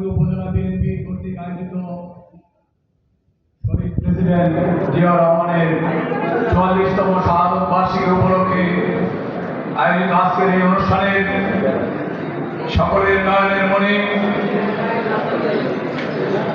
মনোহরদী উপজেলা বিএনপি কর্তৃক আয়োজিত শহীদ প্রেসিডেন্ট জিয়া রহমানের চুয়াল্লিশতম শাহাদত বার্ষিকী উপলক্ষে আয়োজিত আজকের এই অনুষ্ঠানে সকলের নয়নের মনে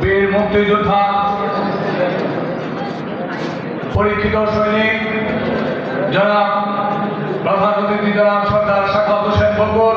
বীর মুক্তিযোদ্ধা, পরীক্ষিত সৈনিক, জনাব প্রধান অতিথি জনাব সর্দার শাখাত হোসেন বকুল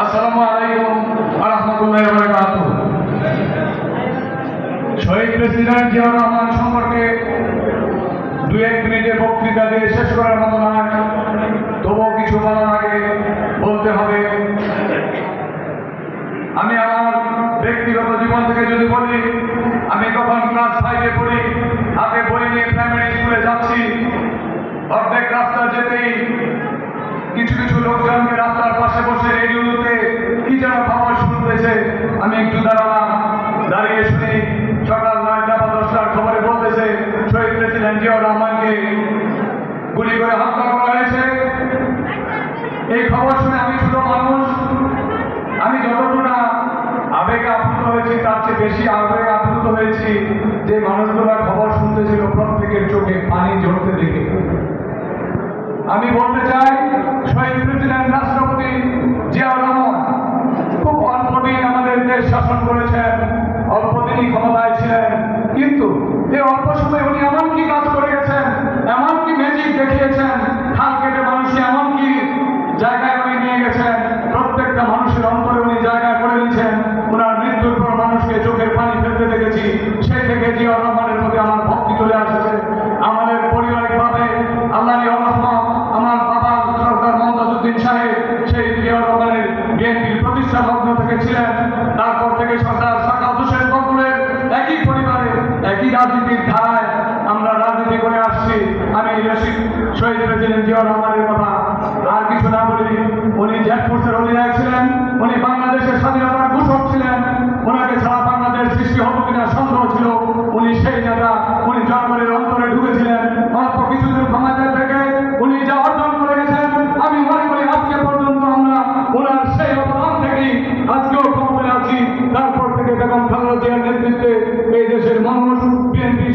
আসসালামু আলাইকুম রহমতুল্লাহ বরকাত শহীদ প্রেসিডেন্ট জিয়াউর রহমান সম্পর্কে দু এক মিনিটের বক্তৃতা দিয়ে শেষ করার মতো নয়। তবুও কিছু বলার আগে বলতে হবে, আমি আমার ব্যক্তিগত জীবন থেকে যদি বলি, আমি কখন ক্লাস ফাইভে পড়ি, হাতে বই নিয়ে প্রাইমারি স্কুলে যাচ্ছি, অর্ধেক রাস্তা যেতেই কিছু কিছু লোকজনকে রাস্তার পাশে বসে রেডিওতে কি যেন খবর শুনতেছে আমি একটু দাঁড়ালাম। দাঁড়িয়ে শুনি, সকাল নয়টা বা দশটার খবরে বলতেছে, শহীদ প্রেসিডেন্ট জিয়াউর রহমানকে গুলি করে হত্যা করা হয়েছে। এই খবর শুনে আমি ছোট মানুষ, আমি যতটুকু আবেগে আপ্লুত হয়েছি, তার চেয়ে বেশি আবেগে আপ্লুত হয়েছি যে মানুষগুলোর খবর শুনতেছিল প্রত্যেকের চোখে, পানি ঝরতে দেখে। আমি বলতে চাই, শহীদ প্রেসিডেন্ট রাষ্ট্রপতি জিয়াউর রহমান, খুব অল্প দিন আমাদের দেশ শাসন করেছেন, অল্প দিনই ক্ষমতায় ছিলেন, কিন্তু এই অল্প তারপর থেকে সরকার সাকাত হোসেন কপুরের একই পরিবারে, একই রাজনীতির ধারায় আমরা রাজনীতি করে আসছি। আমি শহীদ প্রেসিডেন্ট জিয়া রহমানের কথা আর কিছু না বলি উনি জ্যাট ফোর্সের অধিনায়ক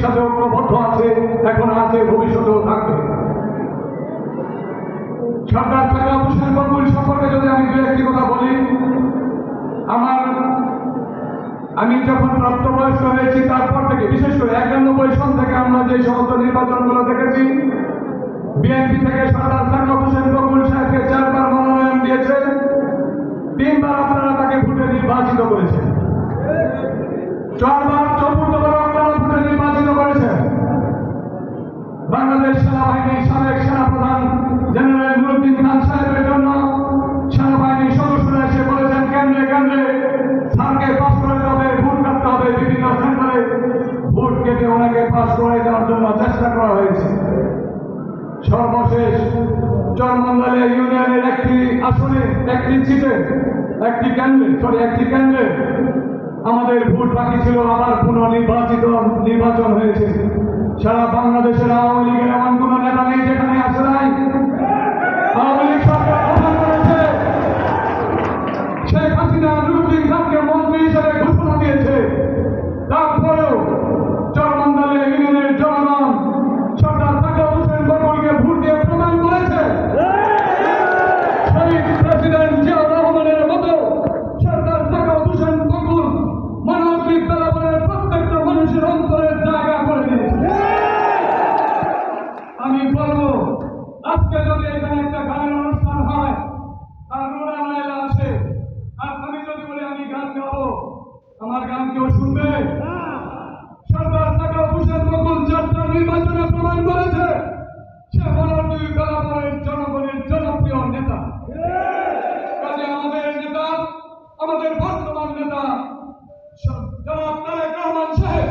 সাথে ঐক্যবদ্ধ আছে, এখন আছে, ভবিষ্যতেও থাকবে। সরকার থাকা হোসেন বকুল সম্পর্কে যদি আমি দু একটি কথা বলি, আমার, আমি যখন প্রাপ্তবয়স্ক হয়েছি, তারপর থেকে, বিশেষ করে একানব্বই সন থেকে আমরা যে সমস্ত নির্বাচনগুলো দেখেছি, বিএনপি থেকে সরকার থাকা হোসেন বকুল সাহেবকে চারবার মনোনয়ন দিয়েছে, তিনবার আপনারা তাকে ভোটে নির্বাচিত করেছেন। চারবার চরমন্ডলে ইউনিয়নের একটি আসনে, একটি সিটে একটি কেন্দ্রে সরি একটি কেন্দ্রে আমাদের ভোট বাকি ছিল, আবার পুনর্নির্বাচিত, নির্বাচন হয়েছে। সারা বাংলাদেশের আওয়ামী লীগের এমন কোন নেতা নেই যেখানে আসে নাই আওয়ামী লীগ সরকার শেখ হাসিনা নুরুদ্দিন খানকে মন্ত্রী হিসেবে আজকে যদি এখানে একটা গানের অনুষ্ঠান হয়, তার নুরা নাইলা আসে আর আমি যদি বলি, আমি গান গাবো। আমার গান কেউ শুনবে? সরকার থাকা হুসেন বকুল যাত্রা নির্বাচনে প্রমাণ করেছে। সে বলার দুই বেলাপরের জনগণের জনপ্রিয় নেতা। কাজে আমাদের নেতা, আমাদের বর্তমান নেতা জনাব তারেক রহমান সাহেব।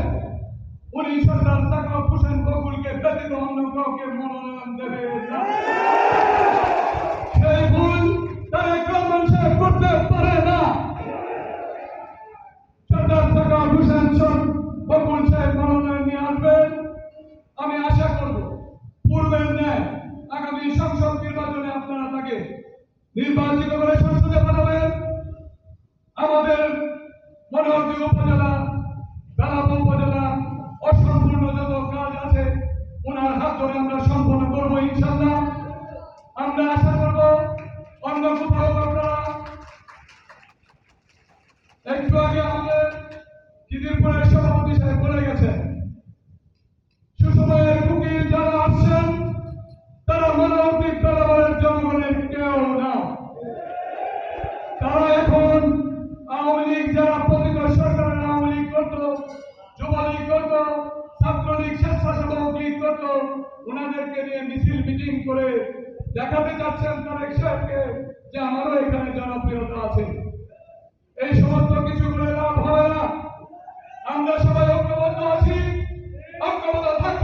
উনি সরকার থাকা হুসেন বকুলকে ব্যতীত অন্য কাউকে মনোনয়ন সব বকুল সাহেব মনোনয়ন নিয়ে আসবেন আমি আশা করব পূর্বের ন্যায় আগামী সংসদ নির্বাচনে আপনারা তাকে নির্বাচিত করে সংসদে পাঠাবেন। আমাদের মনোহরদী উপজেলা, বেলাব উপজেলা, অসম্পূর্ণ যত কাজ আছে, ওনার হাত ধরে আমরা সম্পন্ন করব ইনশাল্লাহ আমরা আশা করব অন্য কোথাও মিটিং করে দেখাতে চাচ্ছেন তারেক সাহেবকে যে আমারও এখানে জনপ্রিয়তা আছে। এই সমস্ত কিছু করে লাভ হবে না। আমরা সবাই ঐক্যবদ্ধ আছি। ঐক্যবদ্ধ থাকব